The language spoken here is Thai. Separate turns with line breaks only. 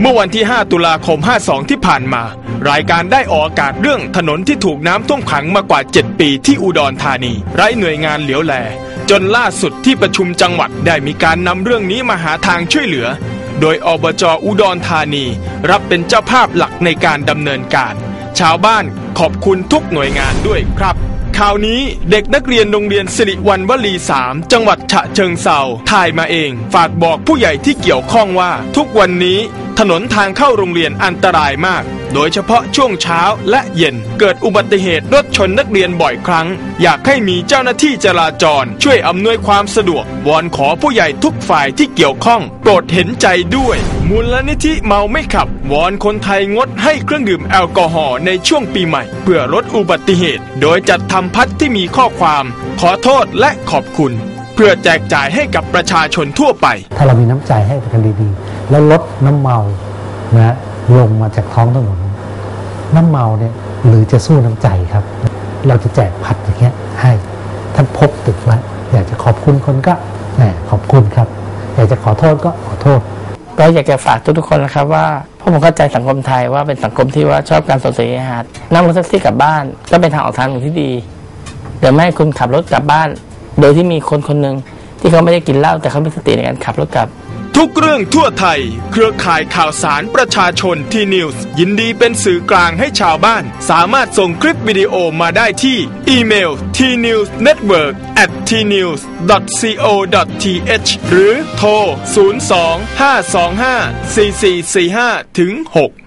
เมื่อวันที่ 5 ตุลาคม 52 ที่ผ่านมา รายการได้ออกอากาศเรื่องถนนที่ถูกน้ำท่วมขังมากว่า 7 ปีที่อุดรธานี ไร้หน่วยงานเหลียวแล จนล่าสุดที่ประชุมจังหวัดได้มีการนำเรื่องนี้มาหาทางช่วยเหลือ โดยอบจอุดรธานี รับเป็นเจ้าภาพหลักในการดำเนินการ ชาวบ้านขอบคุณทุกหน่วยงานด้วยครับข่าวนี้เด็กนักเรียนโรงเรียนสิริวัณวลี 3 จังหวัดฉะเชิงเซาถ่ายมาเอง ฝากบอกผู้ใหญ่ที่เกี่ยวข้องว่า ทุกวันนี้ ถนนทางเข้าโรงเรียนอันตรายมาก โดยเฉพาะช่วงเช้าและเย็น เกิดอุบัติเหตุรถชนนักเรียนบ่อยครั้ง อยากให้มีเจ้าหน้าที่จราจร ช่วยอำนวยความสะดวกวอนขอผู้ใหญ่ทุกฝ่ายที่เกี่ยวข้อง โปรดเห็นใจด้วย มูลนิธิเมาไม่ขับ วอนคนไทยงดให้เครื่องดื่มแอลกอฮอล์ในช่วงปีใหม่ เพื่อลดอุบัติเหตุ โดยจัดทำพัดที่มีข้อความ ขอโทษและขอบคุณ เพื่อแจกจ่ายให้กับประชาชนทั่วไป
ถ้าเรามีน้ำใจให้กันดีๆแล้วลดน้ำเมานะลงมาจากท้องถนนน้ำเมาเนี่ยหรือจะสู้น้ำใจครับ เราจะแจกผัดอย่างเงี้ยให้ท่านพบตึกไว้อยากจะขอบคุณคนก็แหมขอบคุณครับ อยากจะขอโทษก็ขอโทษ
ก็อยากจะฝากทุกๆคนนะครับว่าพวกผมเข้าใจสังคมไทยว่าเป็นสังคมที่ว่าชอบการส่งเสียหานั่งรถแท็กซี่กลับบ้าน ก็เป็นทางออกทางหนึ่งที่ดีเดี๋ยวไม่ให้คุณขับรถกลับบ้าน โดยที่มีคนคนหนึ่งที่เขาไม่ได้กินเหล้าแต่เขามีสติในการขับรถกลับ
ทุกเรื่องทั่วไทย เครือข่ายข่าวสารประชาชนทีนิวส์ยินดีเป็นสื่อกลางให้ชาวบ้าน สามารถส่งคลิปวิดีโอมาได้ที่ อีเมล tnewsnetwork at tnews.co.th หรือโทร 02 525 4445ถึง6